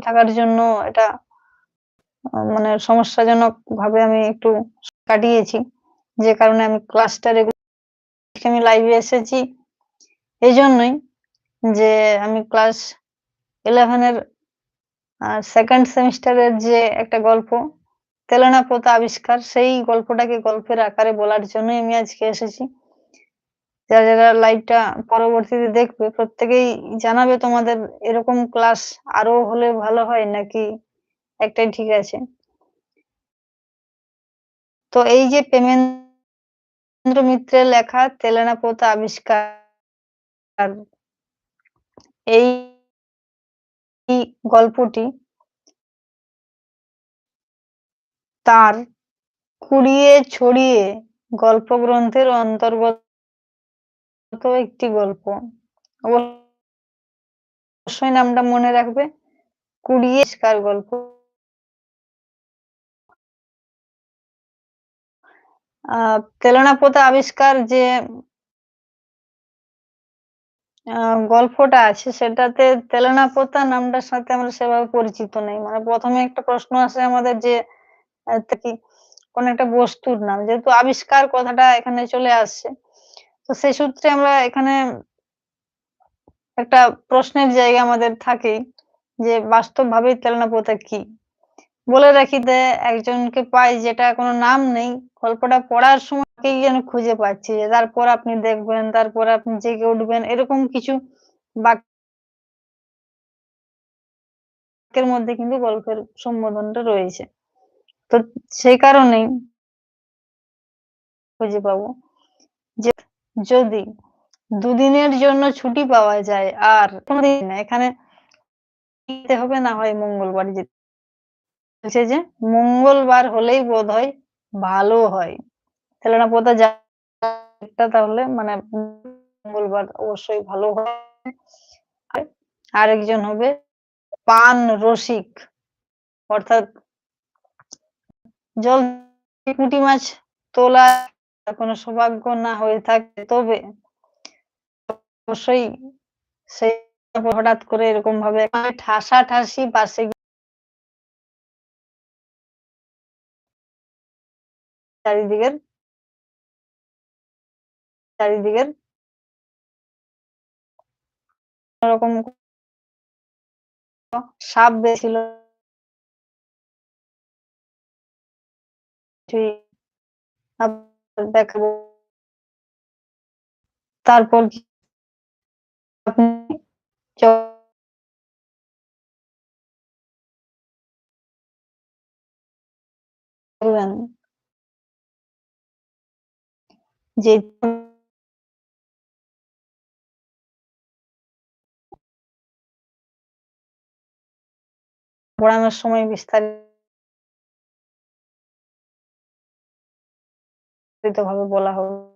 থাকার জন্য এটা মানে সমস্যাজনক ভাবে আমি একটু কাটিয়েছি। যে কারণে আমি ক্লাসটা রেগুলার আমি লাইভে এসেছি এই জন্যই যে আমি ক্লাস 11 এর আ 2nd সেমিস্টারের যে একটা গল্প তেলেনা পোতা আবিষ্কার, সেই গল্পটাকে গল্পের আকারে বলার জন্যই আমি আজকে এসেছি। যারা, যারা লাইভটা পরবর্তীতে দেখবে প্রত্যেকেই জানাবে তোমাদের এরকম ক্লাস আরও হলে ভালো হয় নাকি একটাই ঠিক আছে? তো এই যে প্রেমেন্দ্র মিত্রের লেখা তেলেনা পোতা আবিষ্কার এই গল্পটি তার কুড়িয়ে ছড়িয়ে গল্প গ্রন্থের অন্তর্গত একটি গল্প। অবশ্যই নামটা মনে রাখবে। কুড়িয়ে আবিষ্কার গল্প। তেলেনা পোতা আবিষ্কার যে গল্পটা আছে, সেটাতে তেলেনা পোতা নামটার সাথে আমরা সেভাবে পরিচিত নেই মানে প্রথমে একটা প্রশ্ন আসে আমাদের যে কোন একটা বস্তুর নাম। যেহেতু আবিষ্কার কথাটা এখানে চলে আসছে। তো সেই সূত্রে আমরা এখানে একটা প্রশ্নের জায়গা আমাদের থাকেই যে বাস্তবভাবেই তেলেনা পোতা কি? বলে রাখি যে একজনকে পাই যেটা কোনো নাম নেই। গল্পটা পড়ার সময় তাকেই যেন খুঁজে পাচ্ছি। তারপর আপনি দেখবেন, তারপর আপনি জেগে উঠবেন এরকম কিছু বাক এর মধ্যে কিন্তু গল্পের সম্বোধনটা রয়েছে। তো সেই কারণেই খুঁজে পাবো। যদি দুদিনের জন্য ছুটি পাওয়া যায়, আর কোনদিন না, এখানে যেতে হবে না হয় মঙ্গলবার যেতে বলছে যে মঙ্গলবার হলেই বোধ হয় ভালো হয়। তেলেনা পোতা যা তাহলে মানে মঙ্গলবার অবশ্যই ভালো হয়। আরেকজন হবে পান রসিক। অর্থাৎ জল পুঁটি মাছ তোলার কোনো সৌভাগ্য না হয়ে থাকে, তবে অবশ্যই সে হঠাৎ করে এরকম ভাবে ঠাসা ঠাসি পাশে চারিদিকের চারিদিকের রকম সাপ বেছিল। দেখাবো। তারপর আপনি যে পড়ানোর সময় বিস্তারিত ভাবে বলা হবে।